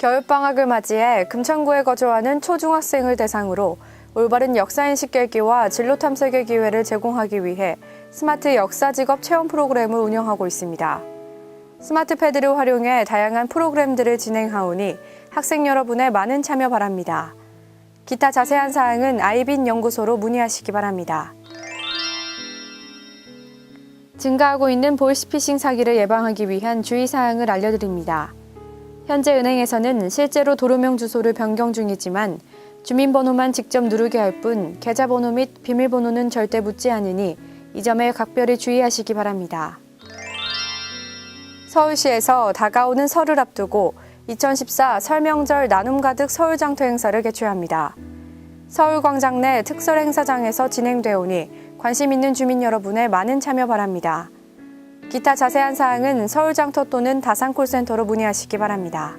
겨울방학을 맞이해 금천구에 거주하는 초중학생을 대상으로 올바른 역사인식 계기와 진로 탐색의 기회를 제공하기 위해 스마트 역사 직업 체험 프로그램을 운영하고 있습니다. 스마트 패드를 활용해 다양한 프로그램들을 진행하오니 학생 여러분의 많은 참여 바랍니다. 기타 자세한 사항은 아이빈 연구소로 문의하시기 바랍니다. 증가하고 있는 보이스피싱 사기를 예방하기 위한 주의사항을 알려드립니다. 현재 은행에서는 실제로 도로명 주소를 변경 중이지만 주민번호만 직접 누르게 할 뿐 계좌번호 및 비밀번호는 절대 묻지 않으니 이 점에 각별히 주의하시기 바랍니다. 서울시에서 다가오는 설을 앞두고 2014 설명절 나눔 가득 서울장터 행사를 개최합니다. 서울광장 내 특설 행사장에서 진행되오니 관심 있는 주민 여러분의 많은 참여 바랍니다. 기타 자세한 사항은 서울장터 또는 다산콜센터로 문의하시기 바랍니다.